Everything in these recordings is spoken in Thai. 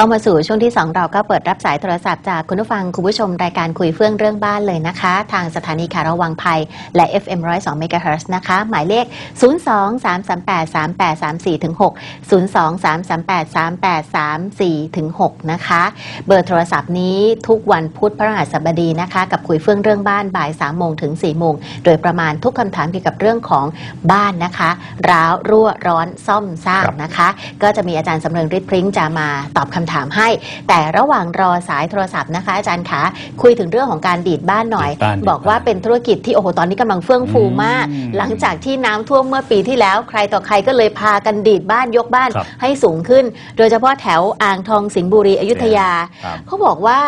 เข้ามาสู่ช่วงที่2เราก็เปิดรับสายโทรศัพท์จากคุณผู้ฟังคุณผู้ชมรายการคุยเฟื่องเรื่องบ้านเลยนะคะ ทางสถานีข่าวระวังภัยและ FM 102 MHz นะคะ หมายเลข 0 2 3 3 8 3 8 3 4ถึง6 0 2 3 3 8 3 8 3 4ถึง6นะคะ เบอร์โทรศัพท์นี้ทุกวันพุธพฤหัสบดีนะคะ กับคุยเฟื่องเรื่องบ้านบ่าย3โมงถึง4โมงโดยประมาณทุกคำถามเกี่ยวกับเรื่องของบ้านนะคะร้าวรั่วร้อนซ่อมสร้างนะคะ ก็จะมีอาจารย์สำเริงฤทธิ์พริ้งจะมาตอบคำถามให้ แต่ระหว่างรอสายโทรศัพท์นะคะ อาจารย์คะคุยถึงเรื่องของการดีดบ้านหน่อย ดีดบ้านบอกว่าเป็นธุรกิจที่โอ้โหตอนนี้กำลังเฟื่องฟูมาก อืมหลังจากที่น้ำท่วมเมื่อปีที่แล้ว ใครต่อใครก็เลยพากันดีดบ้านยกบ้านครับให้สูงขึ้น โดยเฉพาะแถวอ่างทองสิงห์บุรีอยุธยา ครับเขาบอกว่า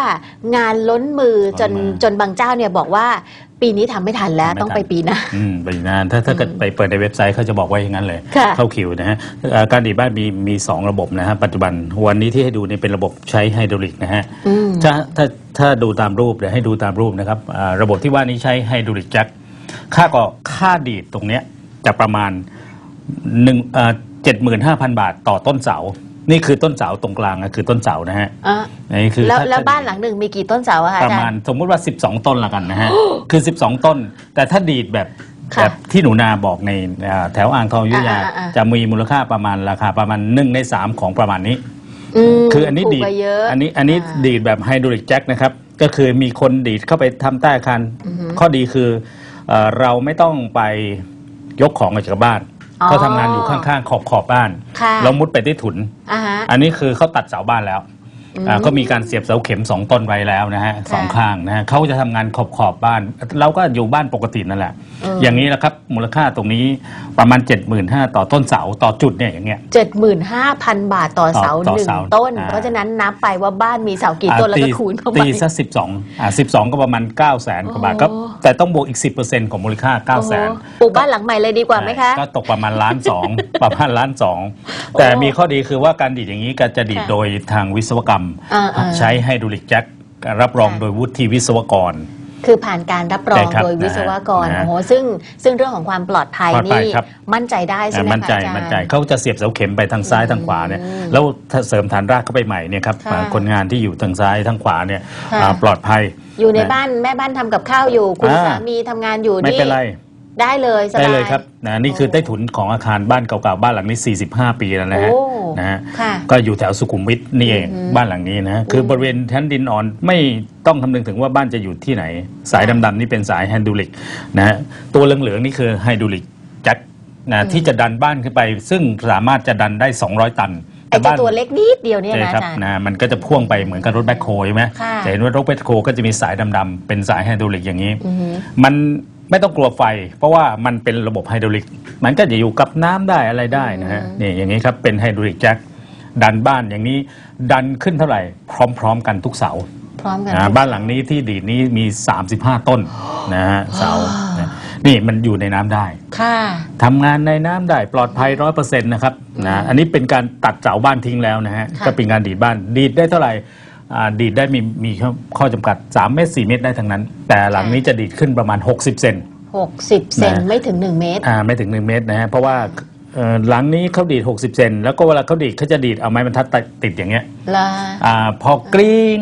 งานล้นมือจนล้นมือ จนบางเจ้าเนี่ยบอกว่า ปีนี้ทำไม่ทันแล้วทำไม่ต้องไปทันปีหน้าอืมไปนานถ้าถ้าเกิดไปเปิดในเว็บไซต์เขาจะบอกว่าอย่างนั้นเลยค่ะเข้าคิวนะฮะเอ่อการดีดบ้านมีมีสองระบบนะฮะปัจจุบันวันนี้ที่ให้ดูเนี่ยเป็นระบบใช้ไฮดรอลิกนะฮะอืมถ้าถ้าถ้าดูตามรูปเดี๋ยวให้ดูตามรูปนะครับอ่าระบบที่ว่านี้ใช้ไฮดรอลิกแจ็คค่าก็ค่าดีดตรงเนี้ยจะประมาณหนึ่งเจ็ดหมื่นห้าพันบาทต่อต้นเสา นี่คือต้นเสาตรงกลางนะคือต้นเสานะฮะอะนี่คือแล้วถ้แล้วถ้บ้านหลังหนึ่งมีกี่ต้นเสาอะคะปอาระจารมาณย์ สมมุติว่า 12 ต้นละกันนะฮะ คือ 12 ต้น แต่ถ้าดีดแบบค่ะแบบที่หนูนาบอกในอ่าแถวอ่างทองอยุธยา อ่าอ่าอ่า จะมีมูลค่าประมาณราคาประมาณ1ใน3 ของประมาณนี้ มคืออันนี้ถูกดีดกว่าเยอะ อันนี้อันนี้าดีดแบบไฮดรอลิกแจ็คนะครับ ก็คือมีคนดีดเข้าไปทำใต้อาคาร อือฮึข้อดีคือเอ่อเราไม่ต้องไปยกของออกจากบ้านอ๋อ เขาทำงานอยู่ข้างๆขอบขอบบ้าน ค่ะเรามุดไปที่ถุน อ่าฮะ อันนี้คือเขาตัดเสาบ้านแล้ว อืมอ่าก็มีการเสียบเสาเข็มสองต้นไว้แล้วนะฮะสองข้างนะฮะเขาจะทำงานขอบขอบบ้าน เราก็อยู่บ้านปกตินั่นแหละเออออย่างนี้แหละครับมูลค่าตรงนี้ประมาณ 75,000ต่อต้นเสาต่อจุดเนี่ยอย่างเงี้ยเจ็ดหมื่นห้าพันบาทต่อเสาต่อหนึ่งเสาต้น อ่า เพราะฉะนั้นนับไปว่าบ้านมีเสากี่ต้นแล้วก็อ่าคูณเข้าไป ตีซะสิบสองอ่าสิบสองก็ประมาณ9ก้าแสนกว่าบาทโอ้ก็แต่ต้องบวกอีก 10%ของมูลค่า9ก้าแสน โอ้โหปลูกบ้านหลังใหม่เลยดีกว่าไหมคะ ก็ตกประมาณล้านสอง ประมาณล้านสองแต่มีข้อดีคือว่าการดีดอย่างนี้ก็จะดีดค่ะ โดยทางวิศวกรรมอ่าอ่าใช้ไฮดรอลิกแจ็ครับรองค่ะโดยวุฒิวิศวกรคือผ่านการรับรอใช่งครับโดยวิศวกรนะฮะโอ้โหซึ่งซึ่งเรื่องของความปลอดภัยปลอดภัยนี่ครับมั่นใจได้ใช่ไหมมั่นคะใจอาจารย์มั่นใจเขาจะเสียบเสาเข็มไปทางซ้ายทางขวาเนี่ยอืมแล้วถ้าเสริมฐานรากเข้าไปใหม่เนี่ยครับค่ะอ่าคนงานที่อยู่ทางซ้ายทางขวาเนี่ยค่ะอ่าปลอดภัย อยู่ในนะบ้านแม่บ้านทำกับข้าวอยู่คุณอ่าสามีทำงานอยู่ไม่เป็นไร ได้เลยสบาย ได้เลยครับนะนี่คือโอ้ใต้ถุนของอาคารบ้านเก่าๆบ้านหลังนี้ 45 ปีแล้วนะฮะโอ้นะฮะค่ะก็อยู่แถวสุขุมวิทนี่เองอือหือบ้านหลังนี้นะฮะคือบริเวณชั้นดินอ่อนไม่ต้องคำนึงถึงว่าบ้านจะอยู่ที่ไหน สายดำๆนี่เป็นสายไฮดรอลิกนะฮะตัวเหลืองๆนี่คือไฮดรอลิกแจ็คนะที่จะดันบ้านขึ้นไป ซึ่งสามารถจะดันได้ 200 ตันไอ้เจ้าตัวเล็กนิดเดียวเนี่ยใช่นะครัอาจารย์ นะมันก็จะพ่วงไปเหมือนกับรถแบ็คโฮใช่ไหมค่ะ จะเห็นว่ารถแบ็คโฮก็จะมีสายดำๆเป็นสายไฮดรอลิกอย่างนี้ อือหือ มัน ไม่ต้องกลัวไฟ เพราะว่ามันเป็นระบบไฮดรอลิก มันก็จะอยู่กับน้ำได้อะไรได้นะฮะอืมนี่อย่างนี้ครับเป็นไฮดรอลิกแจ็คดันบ้านอย่างนี้ดันขึ้นเท่าไหร่ พร้อม ๆ กันทุกเสาพร้อมกันนะบ้านหลังนี้ที่ดีดนี้มี 35 ต้นนะฮะเสานะนี่มันอยู่ในน้ำได้ค่ะทำงานในน้ำได้ปลอดภัยร้อยเปอร์เซ็นต์นะครับนะอันนี้เป็นการตัดเสาบ้านทิ้งแล้วนะฮะค่ะก็เป็นการดีดบ้านดีดได้เท่าไหร่ อ่าดีดได้มีมีข้อข้อจำกัด 3 เมตร 4 เมตรได้ทั้งนั้น แต่หลังนี้จะดีดขึ้นประมาณ 60 เซนหกสิบเซนนะ ไม่ถึงหนึ่งเมตร อ่าไม่ถึง 1 เมตรนะฮะเพราะว่าเอ่อหลังนี้เขาดีด 60 เซนแล้วก็เวลาเขาดีดเขาจะดีดเอาไม้บรรทัดติดอย่างเงี้ยละอ่าพอกรี๊ง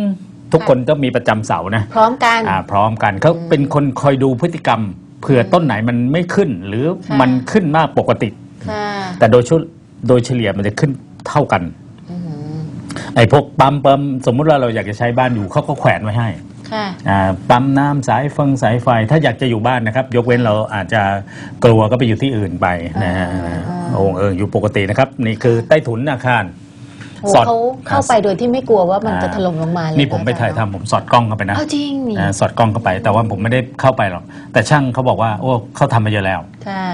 ทุกคนต้องมีประจำเสานะ พร้อมกัน อ่าพร้อมกันเขาเป็นคนคอยดูพฤติกรรมเผื่อต้นไหนมันไม่ขึ้น หรือค่ะ มันขึ้นมากปกติ ค่ะ แต่โดยชุดโดยเฉลี่ยมันจะขึ้นเท่ากันอือหือ ไอ้พวกปั๊มปั๊มสมมุติว่าเราอยากจะใช้บ้านอยู่เขาก็แขวนไว้ให้ค่ะ อ่าปั๊มน้ำสายฟงสายไฟ ถ้าอยากจะอยู่บ้านนะครับ ยกเว้นเราอาจจะกลัวก็ไปอยู่ที่อื่นไปนะฮะอ่า โอ่งเอิงอยู่ปกตินะครับ นี่คือใต้ถุนอาคาร โอ้สอดเขาเข้าไปโดยที่ไม่กลัวว่ามันจะอ่าถล่มลงมาเลยนี่ผมไปถ่ายทำผมสอดกล้องเข้าไปนะเอาจริงนี่อ่าสอดกล้องเข้าไป แต่ว่าผมไม่ได้เข้าไปหรอก แต่ช่างเขาบอกว่าโอ้เขาทำมาเยอะแล้ว ค่ะ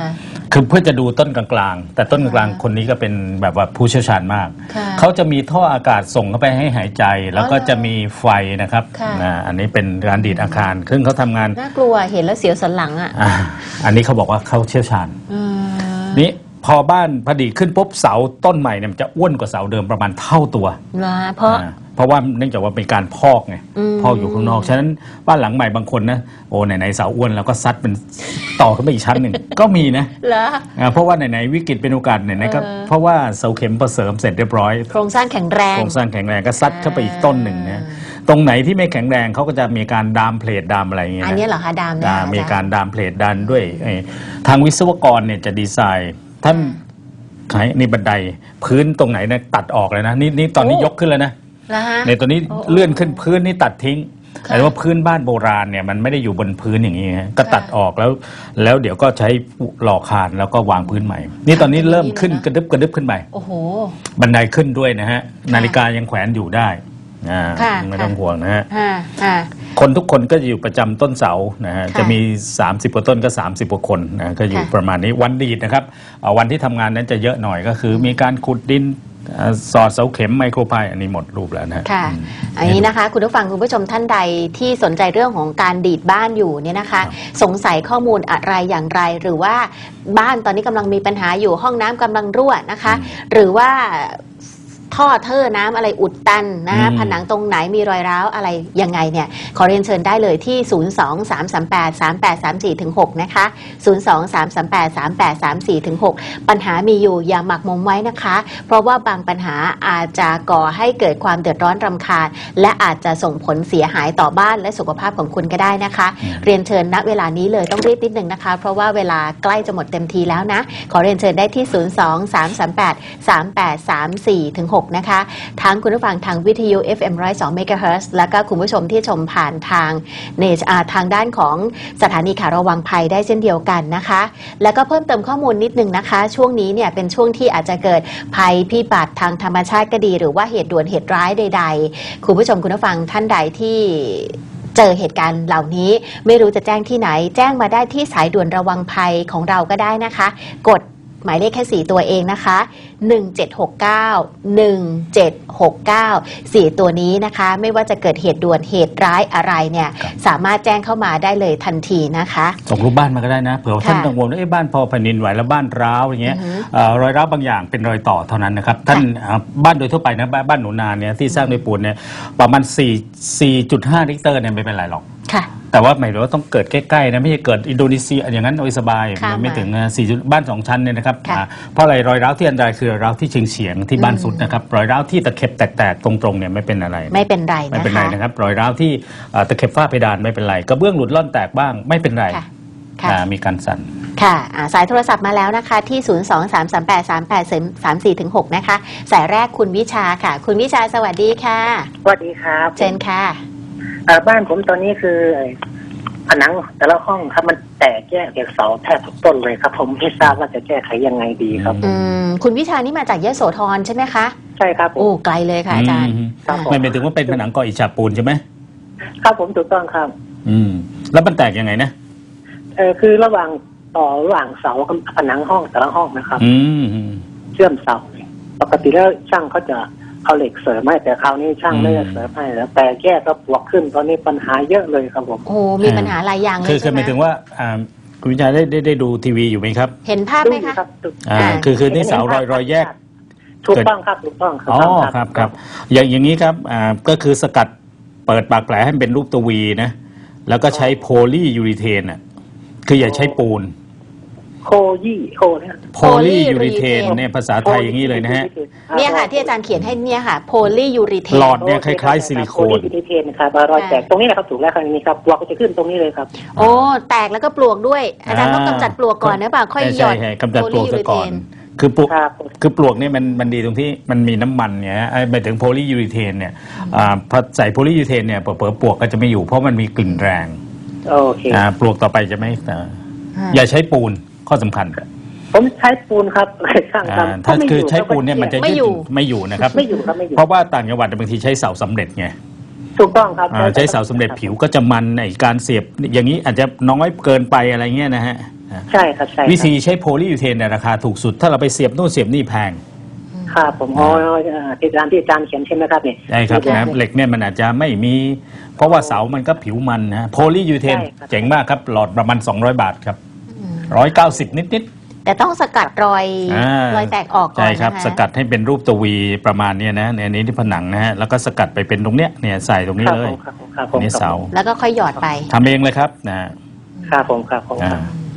คือเพื่อจะดูต้นกลางๆ แต่ต้นกลางๆคนนี้ก็เป็นแบบว่าผู้เชี่ยวชาญมาก ค่ะเขาจะมีท่ออากาศส่งเข้าไปให้หายใจ แล้วก็อ๋อเหรอจะมีไฟนะครับค่ะนะอันนี้เป็นการดีดอาคาร ซึ่งเขาทำงานน่ากลัวเห็นแล้วเสียวสันหลังอะอ่าอันนี้เขาบอกว่าเขาเชี่ยวชาญ อืม นี่ พอบ้านพอดีขึ้นปุ๊บเสาต้นใหม่เนี่ยมันจะอ้วนกว่าเสาเดิมประมาณเท่าตัวนะเพราะ อ่าเพราะว่าเนื่องจากว่าเป็นการพอกไงอืม พอกอยู่ข้างนอก ฉะนั้นบ้านหลังใหม่บางคนนะโอ้ไหนๆเสาอ้วนแล้วก็ซัดเป็นต่อขึ้นไปอีกชั้นหนึ่ง ก็มีนะเหรอ อ่าเพราะว่าไหนๆวิกฤตเป็นโอกาสไหนๆก็เออ เพราะว่าเสาเข็มพอเสริมเสร็จเรียบร้อย โครงสร้างแข็งแรง โครงสร้างแข็งแรงก็ซัดเข้าไปอีกต้นหนึ่งนะตรงไหนที่ไม่แข็งแรงเขาก็จะมีการดามเพลทดามอะไรอย่างเงี้ยอันนะ นี้เหรอคะดามเนี่ยอ่าอาจารย์มีการดามเพลทดันด้วยเอ่อทางวิศวกรเนี่ยจะดีไซน์ ท่านขายนี่บันไดพื้นตรงไหนเนี่ยตัดออกเลยนะนี่นี่ตอนนี้โอ้ ยกขึ้นแล้วนะแล้วฮะ ในตัวนี้โอ้โอ้เลื่อนขึ้นพื้นนี่ตัดทิ้งค่ะแต่ว่าพื้นบ้านโบราณเนี่ยมันไม่ได้อยู่บนพื้นอย่างนี้ฮะก็ค่ะตัดออกแล้ว แล้วเดี๋ยวก็ใช้หล่อคานแล้วก็วางพื้นใหม่ นี่ตอนนี้เริ่มขึ้นดีเลยนะกระดึบกระดึบขึ้นไป โอ้โห บันไดขึ้นด้วยนะฮะ นาฬิกายังแขวนอยู่ได้อ่าค่ะไม่ต้องห่วงนะฮะฮะฮะ คนทุกคนก็จะอยู่ประจำต้นเสานะฮะค่ะจะมี 30กว่าต้นก็ 30กว่าคนนะก็อยู่ค่ะประมาณนี้วันดีดนะครับเอ่อวันที่ทำงานนั้นจะเยอะหน่อยก็คือ มีการขุดดินเอ่อสอดเสาเข็มไมโครพายอันนี้หมดรูปแล้วนะฮะค่ะอืมอันนี้นะคะ คุณผู้ฟังคุณผู้ชมท่านใดที่สนใจเรื่องของการดีดบ้านอยู่เนี่ยนะคะ สงสัยข้อมูลอะไรอย่างไร หรือว่าบ้านตอนนี้กำลังมีปัญหาอยู่ห้องน้ำกำลังรั่วนะคะ หรือว่า ท่อเทอน้ำอะไรอุดตันนะคะอืมผนังตรงไหนมีรอยร้าวอะไรยังไงเนี่ยขอเรียนเชิญได้เลยที่ 0 2 3 3 8 3 8 3 4ถึง6นะคะ0 2 3 3 8 3 8 3 4ถึง6ปัญหามีอยู่อย่าหมักหมมไว้นะคะ เพราะว่าบางปัญหาอาจจะก่อให้เกิดความเดือดร้อนรำคาญ และอาจจะส่งผลเสียหายต่อบ้านและสุขภาพของคุณก็ได้นะคะอืมเรียนเชิญณเวลานี้เลยต้องรีบนิดหนึ่งนะคะ เพราะว่าเวลาใกล้จะหมดเต็มทีแล้วนะ ขอเรียนเชิญได้ที่ 0 2 3 3 8 3 8 3 4ถึง6นะคะ ทั้งคุณผู้ฟังทางวิทยุ FM 102 MHz แล้วก็คุณผู้ชมที่ชมผ่านทางเนทางด้านของสถานีข่าวระวังภัยได้เช่นเดียวกันนะคะ แล้วก็เพิ่มเติมข้อมูลนิดนึงนะคะ ช่วงนี้เนี่ยเป็นช่วงที่อาจจะเกิดภัยพิบัติทางธรรมชาติก็ดี หรือว่าเหตุด่วนเหตุร้ายใด ๆ คุณผู้ชมคุณผู้ฟังท่านใดที่เจอเหตุการณ์เหล่านี้ไม่รู้จะแจ้งที่ไหน แจ้งมาได้ที่สายด่วนระวังภัยของเราก็ได้นะคะ กด หมายเลขแค่ 4 ตัวเองนะคะ 1769 1769 4 ตัวนี้นะคะ ไม่ว่าจะเกิดเหตุด่วนเหตุร้ายอะไรเนี่ยครับสามารถแจ้งเข้ามาได้เลยทันทีนะคะส่งรูปบ้านมาก็ได้นะเผื่อว่าท่านค่ะกังวลว่าเอ๊ะบ้านพอแผ่นดินไหวแล้วบ้านร้าวอย่างเงี้ยอือฮึเอ่อรอยร้าวบางอย่างเป็นรอยต่อเท่านั้นนะครับท่านเอ่อบ้านโดยทั่วไปนะบ้านบ้านหนูนาเนี่ยที่สร้างด้วยปูนเนี่ยประมาณ4 4.5ริกเตอร์เนี่ยไม่เป็นไรหรอก ค่ะ แต่ว่าหมายถึงว่าต้องเกิดใกล้ๆนะไม่ใช่เกิดอินโดนีเซียอย่างนั้นโอ้ยสบายข้ามมันไม่มาถึงนะสี่จุดบ้านสองชั้นเนี่ยนะครับค่ะอ่าเพราะอะไรรอยร้าวที่อันตรายคือรอยร้าวที่เฉียงเฉียงๆที่บ้านอืมสุดนะครับรอยร้าวที่ตะเข็บแตกๆตรงๆเนี่ยไม่เป็นอะไร ไม่เป็นไรไม่นะเป็นไรคะ นะครับรอยร้าวที่เอ่อตะเข็บฝ้าเพดานไม่เป็นไรกระเบื้องหลุดล่อนแตกบ้างไม่เป็นไรค่ะค่ะ อ่ามีการสั่น ค่ะอ่าสายโทรศัพท์มาแล้วนะคะ ที่ 0 2 3 3 8 3 8 3 4ถึง6นะคะ สายแรกคุณวิชาค่ะ คุณวิชาสวัสดีค่ะ สวัสดีครับ เชิญค่ะเอ่อ บ้านผมตอนนี้คือไอ้ผนังแต่ละห้องครับมันแตกแยกจากเสาแทบทุกต้นเลยครับ ผมไม่ทราบว่าจะแก้ไขยังไงดีครับอืมคุณวิชานี่มาจากยโสธรใช่ไหมคะใช่ครับผโอ้มไกลเลยค่ะอาจารย์อืมครับผมไม่เป็นถึงว่าเป็นผนังก่ออิฐฉาบปูนใช่ไหมครับผมถูกต้องครับ อืม แล้วมันแตกยังไงนะเออคือระหว่างต่อระหว่างเสากับผนังห้องแต่ละห้องนะครับ อืมอืมเชื่อมเสาปกติแล้วช่างเขาจะ เอาเหล็กเสริมให้แต่คราวนี้ช่างไม่ได้อืมเสริมให้แล้วแต่แก้ก็ปวกขึ้นตอนนี้ปัญหาเยอะเลยครับผมโอ้มีปัญหาหลายอย่างเลคือยคืใช่อหไหมมายถึงว่าอ่าคุณวิชาได้ได้ได้ดูทีวีอยู่ไหมครับ เห็นภาพไหมคะครับถูกอ่าอ่าคือคือนี่เสารอยรอยแยกถูกต้องครับถูกต้องครับอ๋อครับครับ อย่างอย่างนี้ครับอ่าก็คือสกัดเปิดปากแผลให้เป็นรูปตัววีนะ แล้วก็ใช้โพลียูริเทนอะคืออย่าใช้ปูน โคยี่โคเนี่ย โพลียูริเทนเนี่ยภาษาไทยอย่างนี้เลยนะฮะ เนี่ยค่ะที่อาจารย์เขียนให้เนี่ยค่ะโพลียูริเทน หลอด เนี่ยคล้ายๆซิลิโคนโพลียูริเทนครับรอยแตกตรงนี้นะครับถูกแล้วครับนี่ครับปลวกก็จะขึ้นตรงนี้เลยครับ โอ้แตกแล้วก็ปลวกด้วย อาจารย์ต้องกำจัดปลวกก่อนนะเปล่าค่อยหยใช่อดใช่กำจัดปลวกซะก่อนโพลียูริเทนคือปลวกครับ คือปลวกเนี่ยมันมันดีตรงที่มันมีน้ำมันเนี่ยฮะไอ้หมายถึงโพลียูริเทนเนี่ยอ่าพอใส่โพลียูริเทนเนี่ยเปิดปลวกก็จะไม่อยู่เพราะมันมีกลิ่นแรงโอเค อ่าปลวกต่อไปจะไม่เอ่ออ่าอย่าใช้ปูน ข้อสำคัญผมใช้ปูนครับช่างอ่าทำถ้าก็ไม่คืออยู่ใช้ปูนเนี่ยมันจะไม่อยู่ดไม่อยู่นะครับไม่อยู่ครับไม่อยู่เพราะว่าต่างจังหวัดบางทีใช้เสาสำเร็จไงถูกต้องครับอ่าใช้เสาสำเร็จผิวก็จะมันไอการเสียบอย่างนี้อาจจะน้อยเกินไปอะไรเงี้ยนะฮะอ่าใช่ครับใช่ครับวิธีใช้โพลียูเทนเนี่ยราคาถูกสุด ถ้าเราไปเสียบนู่นเสียบนี่แพงครับผมอ๋ออ่าที่อาจารย์ที่อาจารย์เขียนใช่ไหมครับเนี่ยใช่ครับที่นะเหล็กเนี่ยมันอาจจะไม่มี เพราะว่าเสามันก็ผิวมันนะโพลียูเทนใช่ครับเจ๋งมากครับหลอดประมาณ 200 บาทครับ อืม190นิด แต่ต้องสกัดรอยอ่ารอยแตกออกก่อนใช่ครับ นะคะสกัดให้เป็นรูปตัววีประมาณเนี้ยนะในอันนี้ที่ผนังนะฮะแล้วก็สกัดไปเป็นตรงเนี้ยเนี่ยใส่ตรงนี้ครับเลผยมครับผมครับผมอันนี้เสาแล้วก็ค่อยหยอดไป ทำเองเลยครับนะฮะครับผมครับผมอ่า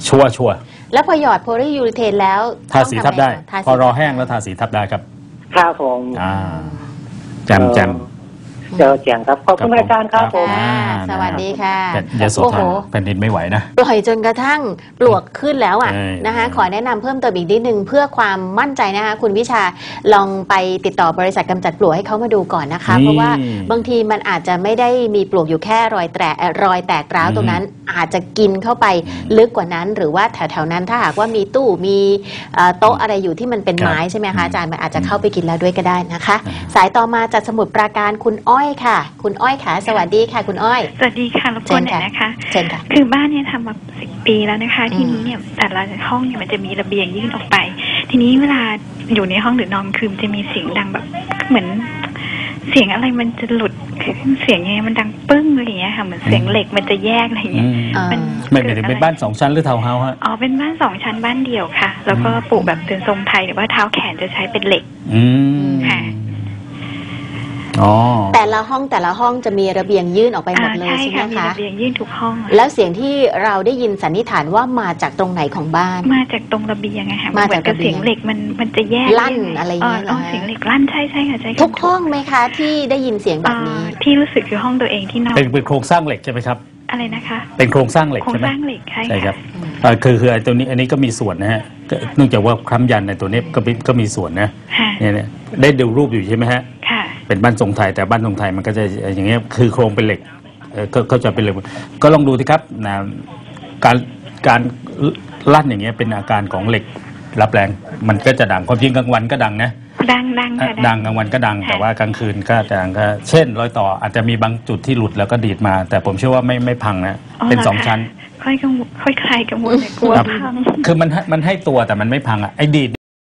ชัวร์ชัวร์แล้วพอหยอดโพลียูริเทนแล้วทาสีทับได้ ต้องทำงคะทาสีพอรอแห้งแล้วทาสีทับได้ครับ ครับผม อ่าแจมแจมเจอแจงครับ ขอบคุณครับผมรายการครับผม อ่าสวัสดีค่ะแต่ยโสโอ้ธโห รแผ่นดินไม่ไหวนะ ปล่อยจนกระทั่งปลวกขึ้นแล้วอะใช่นะคะขอแนะนำเพิ่มเติมอีกนิดนึงเพื่อความมั่นใจนะคะคุณวิชาลองไปติดต่อบริษัทกำจัดปลวกให้เขามาดูก่อนนะคะ นี่เพราะว่าบางทีมันอาจจะไม่ได้มีปลวกอยู่แค่รอยแตกเอ่อรอยแตกร้าวตรงนั้น อาจจะกินเข้าไปลึกกว่านั้น หรือว่าแถวๆนั้นถ้าหากว่ามีตู้มีเอ่อโต๊ะอะไรอยู่ที่มันเป็นครับไม้ใช่ไหมคะอาจารย์มันอาจจะอืมเข้าไปกินแล้วด้วยก็ได้นะคะอืมสายต่อมาจากสมุทรปราการคุณอ้อยค่ะ คุณอ้อยค่ะ สวัสดีค่ะ คุณอ้อย สวัสดีค่ะรบกวนหน่อยนะคะเชิญค่ะคือบ้านเนี่ยทำมาสิบปีแล้วนะคะอืมทีนี้เนี่ยแต่ละห้องเนี่ยมันจะมีระเบียงยื่นออกไป ทีนี้เวลาอยู่ในห้องหรือนอนคือมันจะมีเสียงดังแบบเหมือนเสียงอะไรมันจะหลุดเสียงยังไงมันดังปึ้งอะไรอย่างเงี้ยค่ะเหมือนเสียงเหล็กมันจะแยกอะไรอย่างอืเงี้ยมอ่ามันไม่ไม่ได้เป็นบ้านสองชั้นหรือทาวน์เฮาส์ฮะอ๋อเป็นบ้านสองชั้นบ้านเดี่ยวค่ะ แล้วก็ปลูกแบบเป็นทรงไทยหรือว่าเท้าแขนจะใช้เป็นเหล็ก อืมค่ะ อ๋อแต่ละห้องแต่ละห้องจะมีระเบียงยื่นออกไปหมดอ่าเลยใช่ใช่ไหมค่ะมีคะระเบียงยื่นทุกห้องอะแล้วเสียงที่เราได้ยินสันนิษฐานว่ามาจากตรงไหนของบ้าน มาจากตรงระเบียงอะค่ะมาเหมืจากอนกับระเบียงเสียงเหล็กมันมันจะแยกลั่นอะไรอย่างเงี้ยเหรออ๋อฮะเสียงเหล็กลั่นใช่ใช่ค่ะใช่ค่ะทุกห้องไหมคะที่ได้ยินเสียงแบบนี้อ่าที่รู้สึกคือห้องตัวเองที่นอนเป็นเป็นโครงสร้างเหล็กใช่ไหมครับอะไรนะคะ เป็นโครงสร้างเหล็กโครงใช่ไหมสร้างเหล็กใช่ใช่ครับค่ะเอ่อคือคือไอ้ตัวนี้อันนี้ก็มีส่วนนะฮะก็เนื่องจากว่าค้ำยันในตัวนี้ก็มีก็มีส่วนนะค่ะเนี่ยเนี่ยได้ดูรูปอยู่ใช่ไหมฮะค่ะ เป็นบ้านทรงไทยแต่บ้านทรงไทยมันก็จะอย่างเงี้ยคือโครงเป็นเหล็กเอ่อก็ก็จะเป็นเหล็กก็ลองดูสิครับนะการการลั่นอย่างเงี้ยเป็นอาการของเหล็กรับแรงมันก็จะดังความจริงกลางวันก็ดังนะดังดังอะค่ะดังกลางวันก็ดังค่ะแต่ว่ากลางคืนก็ดังก็เช่นรอยต่ออาจจะมีบางจุดที่หลุดแล้วก็ดีดมา แต่ผมเชื่อว่าไม่ไม่พังนะเป็นสองชั้น ค่อยกังวลค่อยคลายกังวลเนี่ยกลัวครับพังคือมันให้มันให้ตัวแต่มันไม่พังอะไอ้ดีด